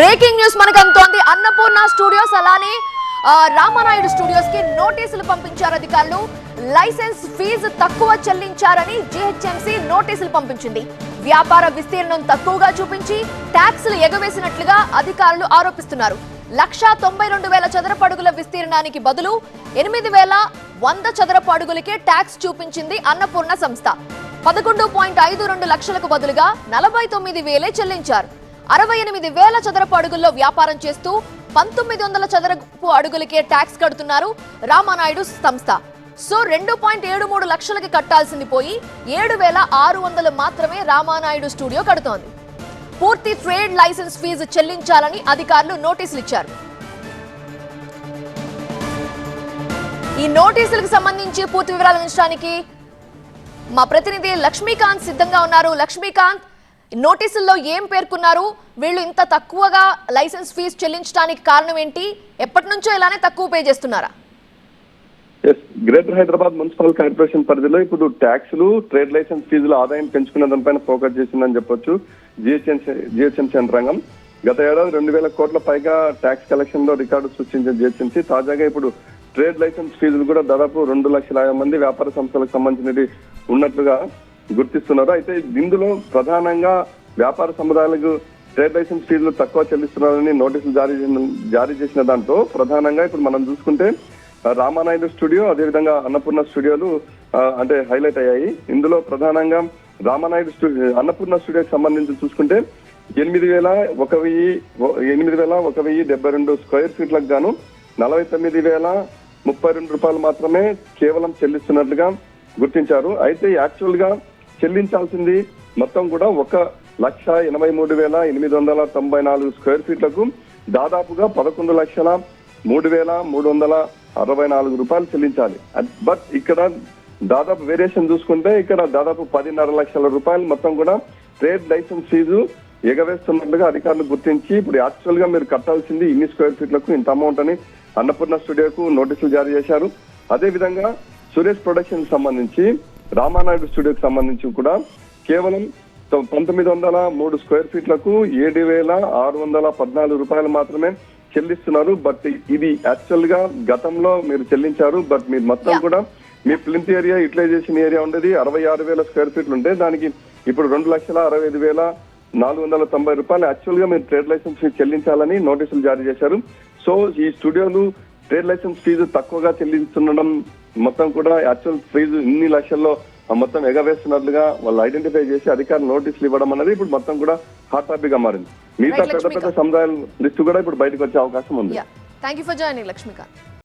Breaking news మనకు అందుతోంది Annapurna studios అలానే రామనాయుడు రామానాయుడు స్టూడియోస్కి నోటీసులు పంపించారు అధికారులు. లైసెన్స్ ఫీజు తక్కువ చెల్లించారని జిహెచ్ఎంసీ నోటీసులు పంపించింది. వ్యాపార విస్తీర్ణం తక్కువగా చూపించి ట్యాక్సులు ఎగవేసినట్లుగా అధికారులు ఆరోపిస్తున్నారు. లక్షా తొంభై రెండు వేల చదరపు అడుగుల విస్తీర్ణానికి బదులు ఎనిమిది వేల వంద చదరపు అడుగులకే ట్యాక్స్ చూపించింది అన్నపూర్ణ సంస్థ. పదకొండు పాయింట్ ఐదు రెండు లక్షలకు బదులుగా నలభై తొమ్మిది వేలే చెల్లించారు. అరవై ఎనిమిది వేల చదరపు అడుగుల్లో వ్యాపారం చేస్తూ పంతొమ్మిది వందల చదరపు అడుగులకే ట్యాక్స్ కడుతున్నారు రామానాయుడు సంస్థ. సో రెండు పాయింట్ ఏడు మూడు లక్షలకి కట్టాల్సింది పోయి ఏడు వేల ఆరు వందలు మాత్రమే రామానాయుడు స్టూడియో కడుతోంది. పూర్తి ట్రేడ్ లైసెన్స్ ఫీజు చెల్లించాలని అధికారులు నోటీసులు ఇచ్చారు ఈ నోటీసులకు సంబంధించి పూర్తి వివరాలు అందించడానికి మా ప్రతినిధి లక్ష్మీకాంత్ సిద్ధంగా ఉన్నారు. లక్ష్మీకాంత్ నోటీసుల్లో ఏం పేర్కొన్నారు? వీళ్ళు ఇంత తక్కువగా లైసెన్స్ ఫీజు చెల్లించడానికి కారణం ఏంటి? ఎప్పటి నుంచో ఇలానే తక్కువ పే చేస్తున్నారా? గ్రేటర్ హైదరాబాద్ మున్సిపల్ కార్పొరేషన్ పరిధిలో ఇప్పుడు ట్యాక్సులు ట్రేడ్ లైసెన్స్ ఫీజుల ఆదాయం పెంచుకునే దానిపైన ఫోకస్ చేసిందని చెప్పొచ్చు. జిహెచ్ఎంసీ జిహెచ్ఎంసీ యంత్రాంగం గత ఏడాది రెండు వేల కోట్ల పైగా ట్యాక్స్ కలెక్షన్లో రికార్డు సృష్టించిన జిహెచ్ఎంసీ తాజాగా ఇప్పుడు ట్రేడ్ లైసెన్స్ ఫీజులు కూడా దాదాపు రెండు లక్షల యాభై మంది వ్యాపార సంస్థలకు సంబంధించినవి ఉన్నట్లుగా గుర్తిస్తున్నారు అయితే ఇందులో ప్రధానంగా వ్యాపార సముదాయాలకు ట్రేడ్ లైసెన్స్ ఫీజులు తక్కువ చెల్లిస్తున్నారని నోటీసులు జారీ జారీ చేసిన దాంతో ప్రధానంగా ఇప్పుడు మనం చూసుకుంటే రామానాయుడు స్టూడియో అదేవిధంగా అన్నపూర్ణ స్టూడియోలు అంటే హైలైట్ అయ్యాయి. ఇందులో ప్రధానంగా రామానాయుడు స్టూడియో అన్నపూర్ణ స్టూడియోకి సంబంధించి చూసుకుంటే ఎనిమిది వేల ఒక వెయ్యి ఎనిమిది వేల ఒక వెయ్యి డెబ్బై రెండు స్క్వేర్ ఫీట్లకు గాను నలభై తొమ్మిది వేల ముప్పై రెండు రూపాయలు మాత్రమే కేవలం చెల్లిస్తున్నట్లుగా గుర్తించారు. అయితే యాక్చువల్గా చెల్లించాల్సింది. మొత్తం కూడా ఒక లక్ష ఎనభై మూడు వేల ఎనిమిది వందల తొంభై నాలుగు స్క్వేర్ ఫీట్లకు దాదాపుగా పదకొండు లక్షల మూడు వేల మూడు వందల అరవై నాలుగు రూపాయలు చెల్లించాలి. అట్- బట్ ఇక్కడ దాదాపు వేరియేషన్ చూసుకుంటే ఇక్కడ దాదాపు పదిన్నర లక్షల రూపాయలు మొత్తం కూడా ట్రేడ్ లైసెన్స్ ఫీజు ఎగవేస్తున్నట్లుగా అధికారులు గుర్తించి ఇప్పుడు యాక్చువల్గా మీరు కట్టాల్సింది ఇన్ని స్క్వేర్ ఫీట్లకు ఇంత అమౌంట్ అని అన్నపూర్ణ స్టూడియోకు నోటీసులు జారీ చేశారు. అదేవిధంగా సురేష్ ప్రొడక్షన్ సంబంధించి రామానాయుడు స్టూడియోకి సంబంధించి కూడా కేవలం పంతొమ్మిది వందల మూడు స్క్వేర్ ఫీట్లకు ఏడు వేల ఆరు వందల పద్నాలుగు రూపాయలు మాత్రమే చెల్లిస్తున్నారు. బట్ ఇది యాక్చువల్గా గతంలో మీరు చెల్లించారు. బట్ మీరు మొత్తం. కూడా మీ ప్లింత్ ఏరియా యూటిలైజేషన్ ఏరియా ఉండేది అరవై ఆరు వేల స్క్వేర్ ఫీట్లు ఉంటే దానికి ఇప్పుడు రెండు లక్షల అరవై ఐదు వేల నాలుగు వందల తొంభై రూపాయలు యాక్చువల్గా మీరు ట్రేడ్ లైసెన్స్ చెల్లించాలని నోటీసులు జారీ చేశారు. సో ఈ స్టూడియోలు ట్రేడ్ లైసెన్స్ ఫీజు తక్కువగా చెల్లిస్తుండడం మొత్తం కూడా యాక్చువల్ ఫీజు ఇన్ని లక్షల్లో మొత్తం ఎగవేస్తున్నట్లుగా వాళ్ళు ఐడెంటిఫై చేసి అధికారులు నోటీసులు ఇవ్వడం అనేది ఇప్పుడు మొత్తం కూడా హాట్ టాపిక్గా మారింది. మిగతా పెద్ద పెద్ద. సముదాయాల లిస్టు కూడా ఇప్పుడు బయటకు వచ్చే అవకాశం ఉంది. Thank you for joining Lakshmikant.